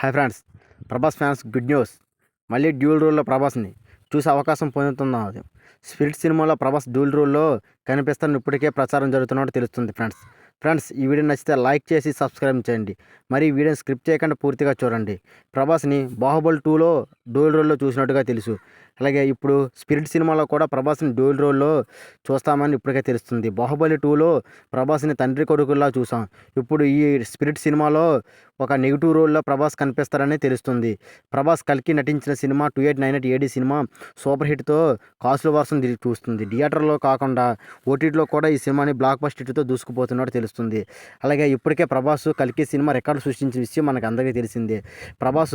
Hi friends Prabhas fans good news. మళ్ళీ dual రోల్లో ప్రభాస్ని చూసే అవకాశం పొందుతున్నాం స్పిరిట్ సినిమాలో ప్రభాస్ డూల్ రోల్లో కనిపిస్తాను ఇప్పటికే ప్రచారం జరుగుతున్నట్టు తెలుస్తుంది ఫ్రెండ్స్. ఫ్రెండ్స్ ఈ వీడియో నచ్చితే లైక్ చేసి సబ్స్క్రైబ్ చేయండి. మరి ఈ వీడియోని స్క్రిప్ట్ చేయకుండా పూర్తిగా చూడండి. ప్రభాస్ని బాహుబలి టూలో డూల్ రోల్లో చూసినట్టుగా తెలుసు. అలాగే ఇప్పుడు స్పిరిట్ సినిమాలో కూడా ప్రభాస్ని డూల్ రోల్లో చూస్తామని ఇప్పటికే తెలుస్తుంది. బాహుబలి టూలో ప్రభాస్ని తండ్రి కొడుకుల్లా చూసాం. ఇప్పుడు ఈ స్పిరిట్ సినిమాలో ఒక నెగిటివ్ రోల్లో ప్రభాస్ కనిపిస్తారని తెలుస్తుంది. ప్రభాస్ కల్కి నటించిన cinema two eight nine eight AD cinema super హిట్తో కాసులు వర్షం తిరిగి చూస్తుంది. థియేటర్లో కాకుండా ఓటీటీలో కూడా ఈ సినిమాని బ్లాక్ బస్ట్ హిట్తో దూసుకుపోతున్నట్టు తెలుస్తుంది. అలాగే ఇప్పటికే ప్రభాస్ కల్కి సినిమా రికార్డు సృష్టించిన విషయం మనకు అందరికీ తెలిసిందే. ప్రభాస్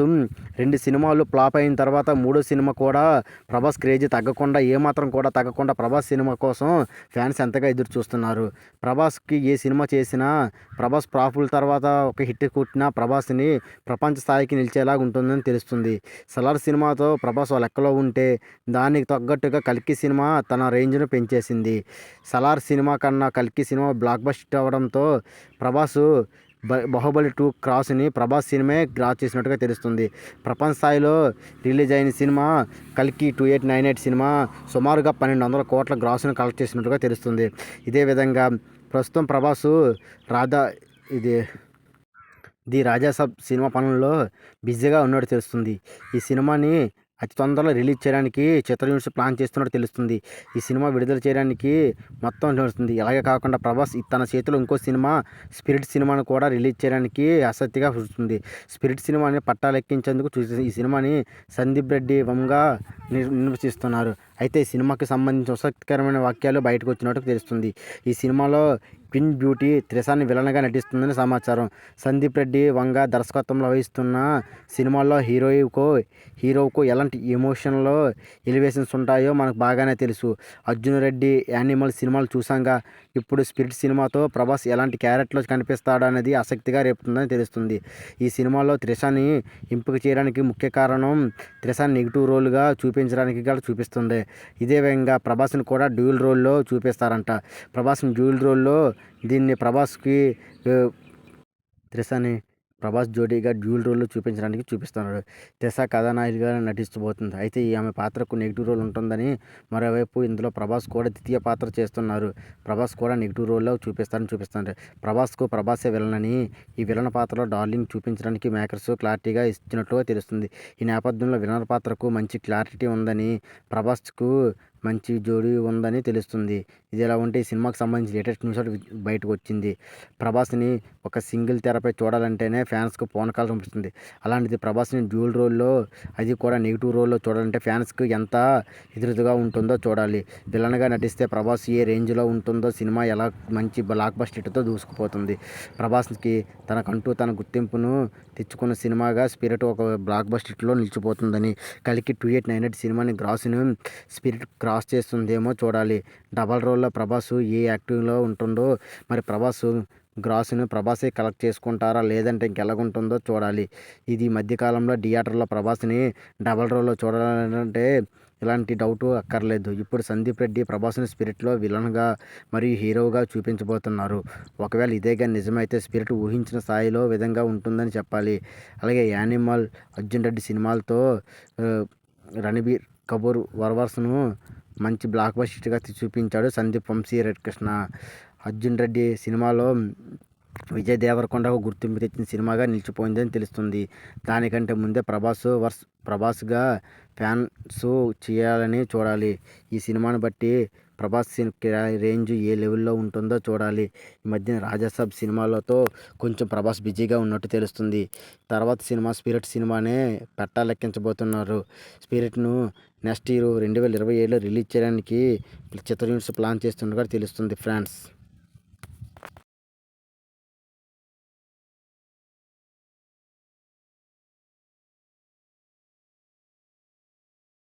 రెండు సినిమాలు ఫ్లాప్ అయిన తర్వాత మూడో సినిమా కూడా ప్రభాస్ క్రేజీ తగ్గకుండా ఏమాత్రం కూడా తగ్గకుండా ప్రభాస్ సినిమా కోసం ఫ్యాన్స్ ఎంతగా ఎదురు చూస్తున్నారు ప్రభాస్కి ఏ సినిమా చేసినా ప్రభాస్ ప్రాఫుల్ తర్వాత ఒక హిట్ కొట్టినా ప్రభాస్ని ప్రపంచ స్థాయికి నిలిచేలాగా ఉంటుందని తెలుస్తుంది. సలార్ సినిమాతో ప్రభాస్ ఓ లెక్కలో ఉంటే దానికి తగ్గట్టుగా కలిపి కల్కి సినిమా తన రేంజ్ను పెంచేసింది. సలార్ సినిమా కన్నా కల్కి సినిమా బ్లాక్ బస్ట్ అవ్వడంతో ప్రభాస్ బ- బాహుబలి టూ క్రాస్ని ప్రభాస్ సినిమే క్రాస్ చేసినట్టుగా తెలుస్తుంది. ప్రపంచ స్థాయిలో రిలీజ్ అయిన సినిమా కల్కి టూ ఎయిట్ నైన్ ఎయిట్ సినిమా సుమారుగా పన్నెండు వందల కోట్ల గ్రాస్ను కలెక్ట్ చేసినట్టుగా తెలుస్తుంది. ఇదే విధంగా ప్రస్తుతం ప్రభాస్ రాధా ఇది ది రాజాసాబ్ సినిమా పనుల్లో బిజీగా ఉన్నట్టు తెలుస్తుంది. ఈ సినిమాని అతి తొందరలో రిలీజ్ చేయడానికి చిత్ర యూనిట్స్ ప్లాన్ చేస్తున్నట్టు తెలుస్తుంది. ఈ సినిమా విడుదల చేయడానికి మొత్తం నడుస్తుంది అలాగే కాకుండా ప్రభాస్ తన చేతిలో ఇంకో సినిమా స్పిరిట్ సినిమాను కూడా రిలీజ్ చేయడానికి ఆసక్తిగా చూస్తుంది. స్పిరిట్ సినిమాని పట్టాలెక్కించేందుకు చూసి ఈ సినిమాని సందీప్ రెడ్డి వంగా నిర్- నిర్మిస్తున్నారు. అయితే సినిమాకి సంబంధించిన ఆసక్తికరమైన వాక్యాలు బయటకు వచ్చినట్టు తెలుస్తుంది. ఈ సినిమాలో క్విన్ బ్యూటీ త్రిషాని విలన్గా నటిస్తుందని సమాచారం. సందీప్ రెడ్డి వంగ దర్శకత్వంలో వహిస్తున్న సినిమాల్లో హీరోయికో హీరోకు ఎలాంటి ఎమోషన్లో ఎలివేషన్స్ ఉంటాయో మనకు బాగానే తెలుసు. అర్జున్ రెడ్డి యానిమల్ సినిమాలు చూసాంగా ఇప్పుడు స్పిరిట్ సినిమాతో ప్రభాస్ ఎలాంటి క్యారెక్టర్లో కనిపిస్తాడు అనేది ఆసక్తిగా రేపుతుందని తెలుస్తుంది. ఈ సినిమాలో త్రిషాని ఎంపిక చేయడానికి ముఖ్య కారణం త్రిషాని నెగిటివ్ రోల్గా చూపించడానికి కూడా చూపిస్తుంది. ఇదే విధంగా ప్రభాస్ని కూడా డ్యూల్ రోల్లో చూపిస్తారంట. ప్రభాస్ని డ్యూల్ రోల్లో దీన్ని ప్రభాస్కి ఆ, ప్రభాస్ జోడీగా డ్యూల్ రోల్లో చూపించడానికి చూపిస్తున్నాడు. తెస కథానాయికగా నటిస్తబోతుంది. అయితే ఈ ఆమె పాత్రకు నెగిటివ్ రోల్ ఉంటుందని మరోవైపు ఇందులో ప్రభాస్ కూడా ద్వితీయ పాత్ర చేస్తున్నారు. ప్రభాస్ కూడా నెగిటివ్ రోల్లో చూపిస్తారని చూపిస్తున్నారు ప్రభాస్కు ప్రభాసే విలన్ అని ఈ విలన పాత్రలో డార్లింగ్ చూపించడానికి మేకర్స్ క్లారిటీగా ఇచ్చినట్లుగా తెలుస్తుంది. ఈ నేపథ్యంలో విలన పాత్రకు మంచి క్లారిటీ ఉందని ప్రభాస్కు మంచి జోడీ ఉందని తెలుస్తుంది. ఇది ఎలా ఉంటే ఈ సినిమాకి సంబంధించి లేటెస్ట్ న్యూస్ బయటకు వచ్చింది. ప్రభాస్ని ఒక సింగిల్ తెరపై చూడాలంటేనే ఫ్యాన్స్కు పోనకాలు పంపిస్తుంది అలాంటిది ప్రభాస్ని డ్యూల్ రోల్లో అది కూడా నెగిటివ్ రోల్లో చూడాలంటే ఫ్యాన్స్కి ఎంత ఎదురుగా ఉంటుందో చూడాలి. విలన్గా నటిస్తే ప్రభాస్ ఏ రేంజ్లో ఉంటుందో సినిమా ఎలా మంచి బ్లాక్ బస్ట్ హిట్తో దూసుకుపోతుంది. ప్రభాస్కి తనకంటూ తన గుర్తింపును తెచ్చుకున్న సినిమాగా స్పిరిట్ ఒక బ్లాక్ బస్ట్ నిలిచిపోతుందని కలికి టూ ఎయిట్ నైన్ ఎయిట్ సినిమాని గ్రాస్ను స్పిరిట్ క్రాస్ చేస్తుందేమో చూడాలి. డబల్ రోల్లో ప్రభాస్ ఏ యాక్టింగ్లో ఉంటుందో మరి ప్రభాస్ గ్రాస్ను ప్రభాసే కలెక్ట్ చేసుకుంటారా లేదంటే ఇంకెలాగుంటుందో చూడాలి. ఇది మధ్యకాలంలో థియేటర్లో ప్రభాస్ని డబల్ రోల్లో చూడాలంటే ఇలాంటి డౌట్ అక్కర్లేదు. ఇప్పుడు సందీప్ రెడ్డి ప్రభాస్ని స్పిరిట్లో విలన్గా మరియు హీరోగా చూపించబోతున్నారు. ఒకవేళ ఇదేగా నిజమైతే స్పిరిట్ ఊహించిన స్థాయిలో విధంగా ఉంటుందని చెప్పాలి. అలాగే యానిమల్ అర్జున్ రెడ్డి సినిమాలతో రణబీర్ కపూర్ వరవర్స్ను మంచి బ్లాక్ బస్టర్గా చూపించాడు సందీప్ వంశీ రెడ్ కృష్ణ అర్జున్ రెడ్డి సినిమాలో విజయ్ దేవరకొండకు గుర్తింపు తెచ్చిన సినిమాగా నిలిచిపోయిందని తెలుస్తుంది. దానికంటే ముందే ప్రభాస్ వర్స్ ప్రభాస్గా ఫ్యాన్స్ చేయాలని చూడాలి. ఈ సినిమాను బట్టి ప్రభాస్ సినిమా రేంజ్ ఏ లెవెల్లో ఉంటుందో చూడాలి. ఈ మధ్యన రాజాసాబ్ సినిమాలతో కొంచెం ప్రభాస్ బిజీగా ఉన్నట్టు తెలుస్తుంది. తర్వాత సినిమా స్పిరిట్ సినిమానే పెట్టాలెక్కించబోతున్నారు. స్పిరిట్ను నెక్స్ట్ ఇయర్ రెండు వేల ఇరవై ఏడులో రిలీజ్ చేయడానికి చిత్ర యూనిట్స్ ప్లాన్ చేస్తున్నట్టుగా తెలుస్తుంది ఫ్రాన్స్.